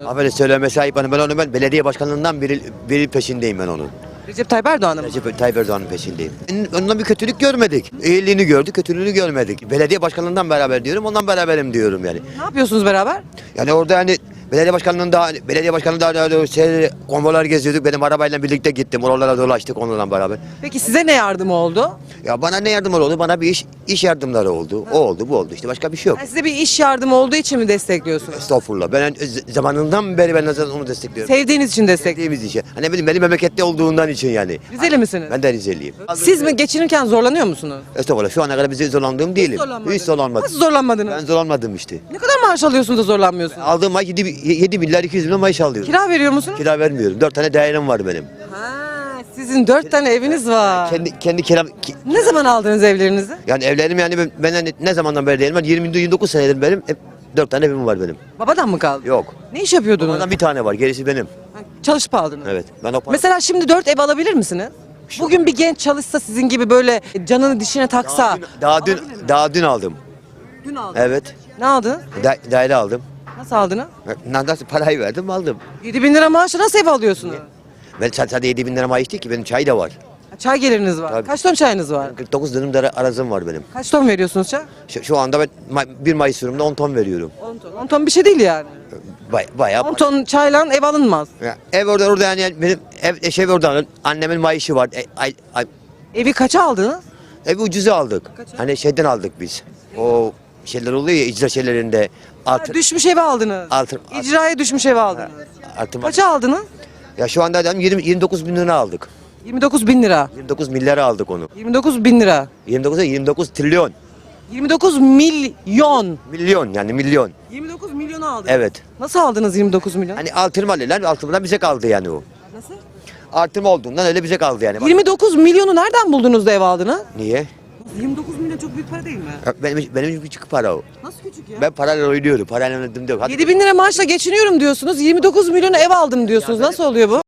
Böyle söylemesi ayıp. Hani ben onu ben belediye başkanlığından biri, biri peşindeyim ben onun. Recep Tayyip Erdoğan'ın mı? Recep Tayyip Erdoğan'ın peşindeyim. Ondan bir kötülük görmedik. İyiliğini gördük, kötülüğünü görmedik. Belediye başkanlığından beraber diyorum, ondan beraberim diyorum yani. Ne yapıyorsunuz beraber? Yani orada hani belediye başkanlığında hani belediye başkanlığında hani şey, konvolar geziyorduk. Benim arabayla birlikte gittim. Oralara dolaştık onlarla beraber. Peki size ne yardım oldu? Ya bana ne yardımlar oldu? Bana bir iş iş yardımları oldu. O oldu, bu oldu. İşte başka bir şey yok. Yani size bir iş yardımı olduğu için mi destekliyorsunuz? Estağfurullah. Ben zamanından beri ben zaten onu destekliyorum. Sevdiğiniz için destekliyorsunuz. Sevdiğimiz işe. Hani benim, benim memlekette olduğundan için yani. Rizeli misiniz? Ben de Rizeliyim. Siz mi geçinirken zorlanıyor musunuz? Estağfurullah. Şu ana kadar bize zorlandığım değilim. zorlanmadınız. Hiç zorlanmadım. Nasıl zorlanmadınız? Ben zorlanmadım işte. Ne kadar maaş alıyorsunuz da zorlanmıyorsunuz? Aldığım ay 7, 7 milyar 200 milyon maaş alıyorum. Kira veriyor musunuz? Kira vermiyorum. 4 tane dairem var benim. Ha, sizin dört tane eviniz var. Kendi kendi kiram ki- Ne zaman aldınız evlerinizi? yani evlerim yani ben, ben hani ne zamandan beri değilim. Ben 20 29 senedir benim. Hep 4 tane evim var benim. Babadan mı kaldı? Yok. Ne iş yapıyordunuz? Ondan bir tane var. Gerisi benim. Ha, Çalışıp aldınız. Evet. Ben o para- Mesela şimdi dört ev alabilir misiniz? Bugün bir genç çalışsa sizin gibi böyle canını dişine taksa. daha dün, daha dün, aldım. Dün aldınız. Evet. Ne aldınız? Da, daire aldım. Nasıl aldınız? Nasıl parayı verdim aldım. 7 bin lira maaşla nasıl ev alıyorsunuz? Ben sadece 7 bin lira maaş değil ki benim çay da var. Ha, Çay geliriniz var. Tabii. Kaç ton çayınız var? 49 dönüm de arazim var benim. Kaç ton veriyorsunuz çay? Şu, şu anda ben ma- 1 Mayıs sürümde 10 ton veriyorum. 10 ton. 10 ton bir şey değil yani. Bay, bayağı. 10 ton çayla ev alınmaz. Ya, ev orada orada yani benim ev eş ev orada annemin maaşı var. E, ay, ay, Evi kaça aldınız? evi ucuza aldık. Kaça? Hani şeyden aldık biz. O şeyler oluyor ya icra şeylerinde. Ha, Altı, düşmüş evi aldınız. Altın- İcraya düşmüş evi aldınız. artı, Kaça aldınız? ya şu anda adam 20, 29 bin lira aldık. 29 bin lira. 29 milyara aldık onu. 29 bin lira. 29 'a 29 trilyon. 29 milyon. Milyon yani milyon. 29 milyonu aldınız. Evet. Nasıl aldınız 29 milyon? Hani artırma alırlar artırmadan bize kaldı yani o. Nasıl? Artırma olduğundan öyle bize kaldı yani. Bak- 29 milyonu nereden buldunuz da ev aldınız? Niye? 29 milyon çok büyük para değil mi? Ya Benim, benim için küçük para o. Nasıl küçük ya? Ben parayla oynuyorum. Parayla oynadım yok. Hadi 7 bin lira maaşla geçiniyorum diyorsunuz. 29 milyonu ev aldım diyorsunuz. Nasıl oluyor bu?